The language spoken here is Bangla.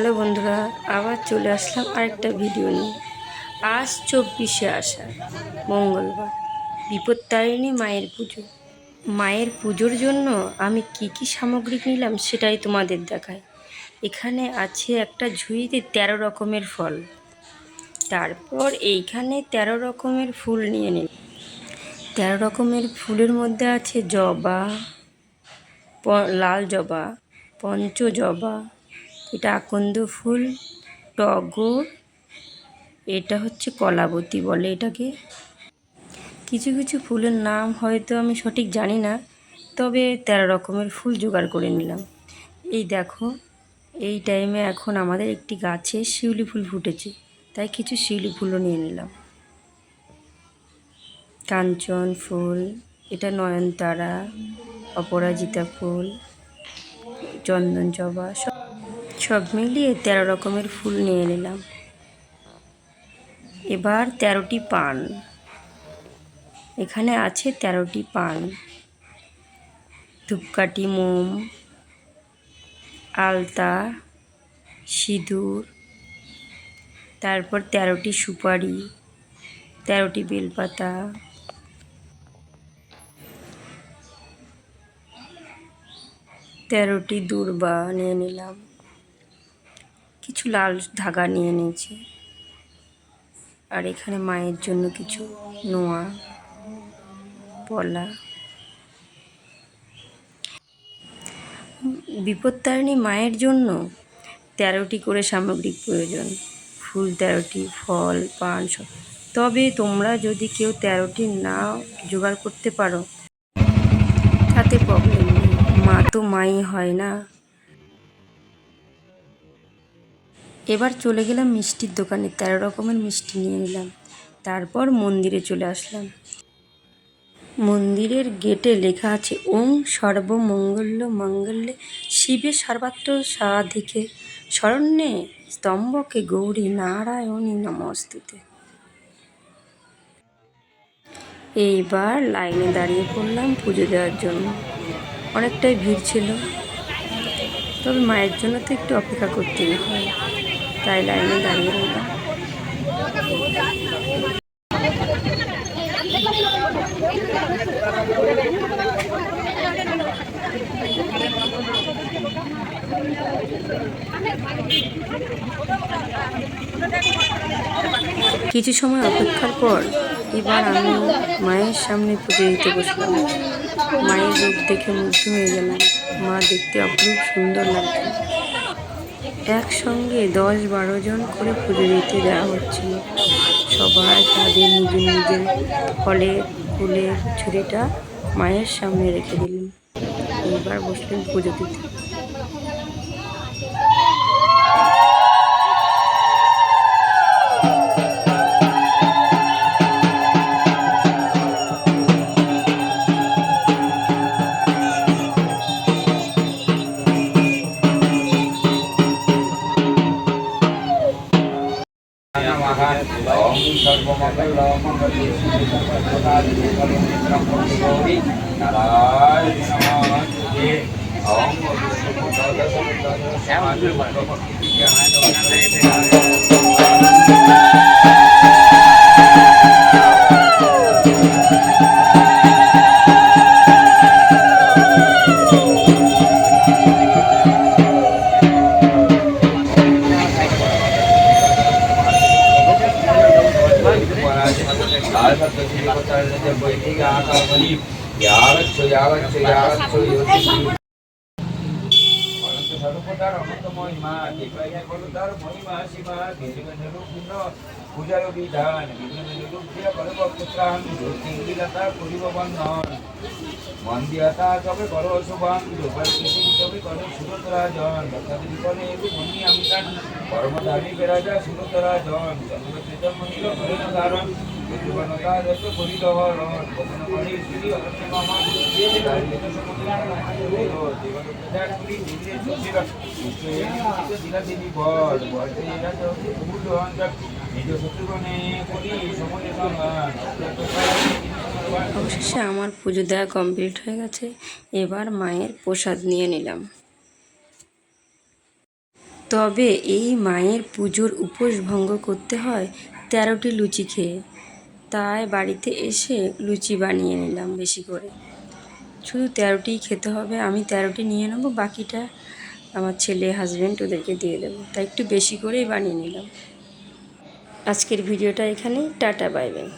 হ্যালো বন্ধুরা, আবার চলে আসলাম আরেকটা ভিডিও নিয়ে। আজ চব্বিশে আষাঢ়, মঙ্গলবার। বিপত্তারিণী মায়ের পুজো। মায়ের পুজোর জন্য আমি কি কি সামগ্রী নিলাম সেটাই তোমাদের দেখাই। এখানে আছে একটা ঝুড়িতে তেরো রকমের ফল। তারপর এইখানে তেরো রকমের ফুল নিয়ে নিলাম। তেরো রকমের ফুলের মধ্যে আছে জবা লাল জবা পঞ্চ জবা এটা আকন্দ ফুল, টগর, এটা হচ্ছে কলাবতী বলে এটাকে। কিছু কিছু ফুলের নাম হয়তো আমি সঠিক জানি না, তবে তেরো রকমের ফুল জোগাড় করে নিলাম। এই দেখো, এই টাইমে এখন আমাদের একটি গাছে শিউলি ফুল ফুটেছে, তাই কিছু শিউলি ফুলও নিয়ে নিলাম। কাঞ্চন ফুল, এটা নয়নতারা, অপরাজিতা ফুল চন্দন জবা সব সব মিলিয়ে তেরো রকমের ফুল নিয়ে নিলাম। এবার তেরোটি পান। এখানে আছে তেরোটি পান। ধূপকাঠি, মোম, আলতা, সিঁদুর, তারপর তেরোটি সুপারি, তেরোটি বেলপাতা। তেরোটি দূর্বা নিয়ে নিলাম। কিছু লাল ধাগা নিয়ে নিয়েছি। আর এখানে মায়ের জন্য কিছু নোয়া, পলা। বিপত্তারিণী মায়ের জন্য তেরোটি করে সামগ্রিক প্রয়োজন। ফুল তেরোটি, ফল, পান সব। তবে তোমরা যদি কেউ তেরোটি না জোগাড় করতে পারো, তাতে প্রবলেম নেই। মা তো মাই হয় না। এবার চলে গেলাম মিষ্টির দোকানে, তেরো রকমের মিষ্টি নিয়ে নিলাম। তারপর মন্দিরে চলে আসলাম। মন্দিরের গেটে লেখা আছে, ওম সর্বমঙ্গল্য মঙ্গল্যে শিবে সর্বাত্র সাধিকে শরণ্যে স্তম্ভকে গৌরী নারায়ণী নমস্তুতে। এইবার লাইনে দাঁড়িয়ে পড়লাম পুজো দেওয়ার জন্য। অনেকটাই ভিড় ছিল, তবে মায়ের জন্য তো একটু অপেক্ষা করতেই হয়। তাই লাইনে দাঁড়িয়ে রইলাম কিছু সময় অপেক্ষার পর এবার আমি মায়ের সামনে পুজো দিতে বসলাম। মায়ের রূপ দেখে মুগ্ধ হয়ে গেলাম। মা দেখতে অপরূপ সুন্দর লাগছে। একসঙ্গে দশ বারো জন করে পুজো দিতে দেওয়া হচ্ছিল। সবাই তাদের নিজের নিজের ফলে ফুলের ছুরিটা মায়ের সামনে রেখে দিলেন। এবার বসলেন পুজো দিতে। Mahan, Om Sarva Mangala Mangali Sudhakari Kalundram Purvi Narayana Namaste Om Sudhakara Sudhakara Sudhakara Sudhakara Sudhakara Sudhakara সর্বদার অনন্ত মহিমা দেবায় বলদার মহিমা শিবা বিজয় নিরূপণ পূজার বিধান বিজয় নিরূপ দিয়া করব পুত্রান জ্যোতির্বিদাতা করিব বন্ধন মন্দিয়াতা তবে কর শুভান যোগার কৃষি তবে কর সুরতরা জন দশাদি করে এবু মনি আমিকান কর্মধারী বেরাজা সুরতরা জন চন্দ্রকৃত মনির হরিণ ধারণ অবশেষে আমার পুজো দেওয়া কমপ্লিট হয়ে গেছে। এবার মায়ের প্রসাদ নিয়ে নিলাম। তবে এই মায়ের পুজোর উপোস ভঙ্গ করতে হয় তেরোটি লুচি খেয়ে। তাই বাড়িতে এসে লুচি বানিয়ে নিলাম বেশি করে। শুধু তেরোটি খেতে হবে, আমি তেরোটি নিয়ে নেব, বাকিটা আমার ছেলে হাজব্যান্ড ওদেরকে দিয়ে দেবো। তাই একটু বেশি করেই বানিয়ে নিলাম। আজকের ভিডিওটা এখানে টাটা বাই বাই